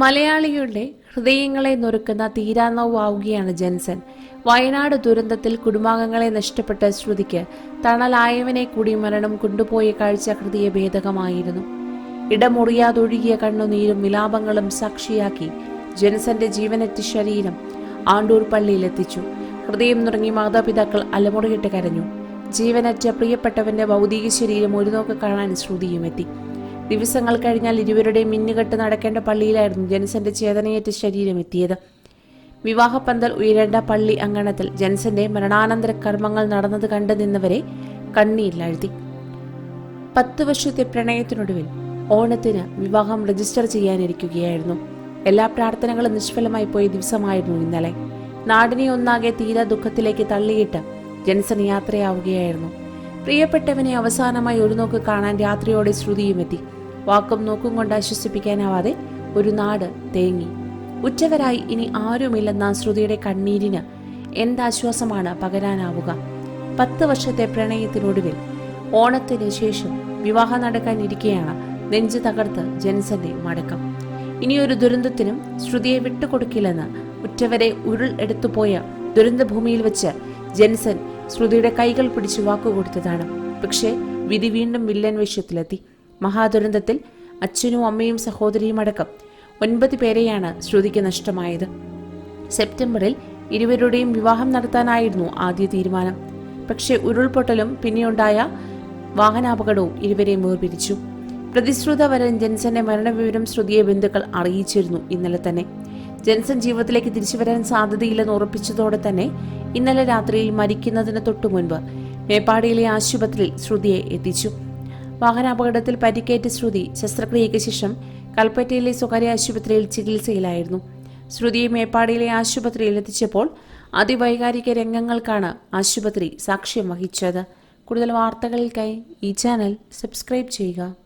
മലയാളികളുടെ ഹൃദയങ്ങളെ നൊറുക്കുന്ന തീരാനോവാവുകയാണ് ജെൻസൺ. വയനാട് ദുരന്തത്തിൽ കുടുംബാംഗങ്ങളെ നഷ്ടപ്പെട്ട ശ്രുതിക്ക് തണലായവനെ കൂടി മരണം കൊണ്ടുപോയ കാഴ്ച ഹൃദയ ഭേദകമായിരുന്നു. ഇടമുറിയാതൊഴുകിയ കണ്ണുനീരും വിലാപങ്ങളും സാക്ഷിയാക്കി ജെൻസന്റെ ജീവനറ്റ ശരീരം ആണ്ടൂർ പള്ളിയിലെത്തിച്ചു. ഹൃദയം നുറങ്ങി മാതാപിതാക്കൾ അലമുറയിട്ട് കരഞ്ഞു. ജീവനറ്റ പ്രിയപ്പെട്ടവന്റെ ഭൗതിക ശരീരം ഒരു നോക്ക് കാണാൻ ശ്രുതിയും എത്തി ദിവസങ്ങൾ കഴിഞ്ഞാൽ ഇരുവരുടെയും മിന്നുകെട്ട് നടക്കേണ്ട പള്ളിയിലായിരുന്നു ജെൻസന്റെ ചേതനയേറ്റ ശരീരം എത്തിയത്. വിവാഹപ്പന്തൽ ഉയരേണ്ട പള്ളി അങ്കണത്തിൽ ജെൻസന്റെ മരണാനന്തര കർമ്മങ്ങൾ നടന്നത് കണ്ടു നിന്നവരെ കണ്ണീരിലാഴ്ത്തി പത്ത് വർഷത്തെ പ്രണയത്തിനൊടുവിൽ ഓണത്തിന് വിവാഹം രജിസ്റ്റർ ചെയ്യാനിരിക്കുകയായിരുന്നു. എല്ലാ പ്രാർത്ഥനകളും നിഷ്ഫലമായി പോയ ദിവസമായിരുന്നു ഇന്നലെ. നാടിനെ ഒന്നാകെ തീരാ ദുഃഖത്തിലേക്ക് തള്ളിയിട്ട് ജെൻസൺ യാത്രയാവുകയായിരുന്നു. പ്രിയപ്പെട്ടവനെ അവസാനമായി ഒരു നോക്ക് കാണാൻ രാത്രിയോടെ ശ്രുതിയും എത്തി. വാക്കും നോക്കും കൊണ്ട് ആശ്വസിപ്പിക്കാനാവാതെ ഒരു നാട് തേങ്ങി. ഉച്ചവരായി ഇനി ആരുമില്ലെന്ന ശ്രുതിയുടെ കണ്ണീരിന് എന്താശ്വാസമാണ് പകരാനാവുക. പത്ത് വർഷത്തെ പ്രണയത്തിനൊടുവിൽ ഓണത്തിന് ശേഷം വിവാഹം നടക്കാനിരിക്കെയാണ് നെഞ്ച് തകർത്ത് ജെൻസന്റെ മടക്കം. ഇനിയൊരു ദുരന്തത്തിനും ശ്രുതിയെ വിട്ടുകൊടുക്കില്ലെന്ന് ഉറ്റവരെ ഉരുൾ എടുത്തുപോയ ദുരന്തഭൂമിയിൽ വെച്ച് ജെൻസൻ ശ്രുതിയുടെ കൈകൾ പിടിച്ച് വാക്കുകൊടുത്തതാണ് പക്ഷേ വിധി വീണ്ടും വില്ലൻ വേഷത്തിലെത്തി. മഹാദുരന്തത്തിൽ അച്ഛനും അമ്മയും സഹോദരിയും അടക്കം ഒൻപത് പേരെയാണ് ശ്രുതിക്ക് നഷ്ടമായത്. സെപ്റ്റംബറിൽ ഇരുവരുടെയും വിവാഹം നടത്താനായിരുന്നു ആദ്യ തീരുമാനം. പക്ഷേ ഉരുൾപൊട്ടലും പിന്നെയുണ്ടായ വാഹനാപകടവും ഇരുവരെയും വേർപിരിച്ചു. പ്രതിശ്രുത വരൻ ജെൻസന്റെ മരണവിവരം ശ്രുതിയെ ബന്ധുക്കൾ അറിയിച്ചിരുന്നു ഇന്നലെ തന്നെ. ജെൻസൺ ജീവിതത്തിലേക്ക് തിരിച്ചു വരാൻ സാധ്യതയില്ലെന്ന് ഉറപ്പിച്ചതോടെ തന്നെ ഇന്നലെ രാത്രിയിൽ മരിക്കുന്നതിന് തൊട്ടു മുൻപ് മേപ്പാടിയിലെ ആശുപത്രിയിൽ ശ്രുതിയെ എത്തിച്ചു. വാഹനാപകടത്തിൽ പരിക്കേറ്റ ശ്രുതി ശസ്ത്രക്രിയയ്ക്ക് ശേഷം കൽപ്പറ്റയിലെ സ്വകാര്യ ആശുപത്രിയിൽ ചികിത്സയിലായിരുന്നു. ശ്രുതിയെ മേപ്പാടിയിലെ ആശുപത്രിയിൽ എത്തിച്ചപ്പോൾ അതിവൈകാരിക രംഗങ്ങൾക്കാണ് ആശുപത്രി സാക്ഷ്യം വഹിച്ചത്. കൂടുതൽ വാർത്തകൾക്കായി ഈ ചാനൽ സബ്സ്ക്രൈബ് ചെയ്യുക.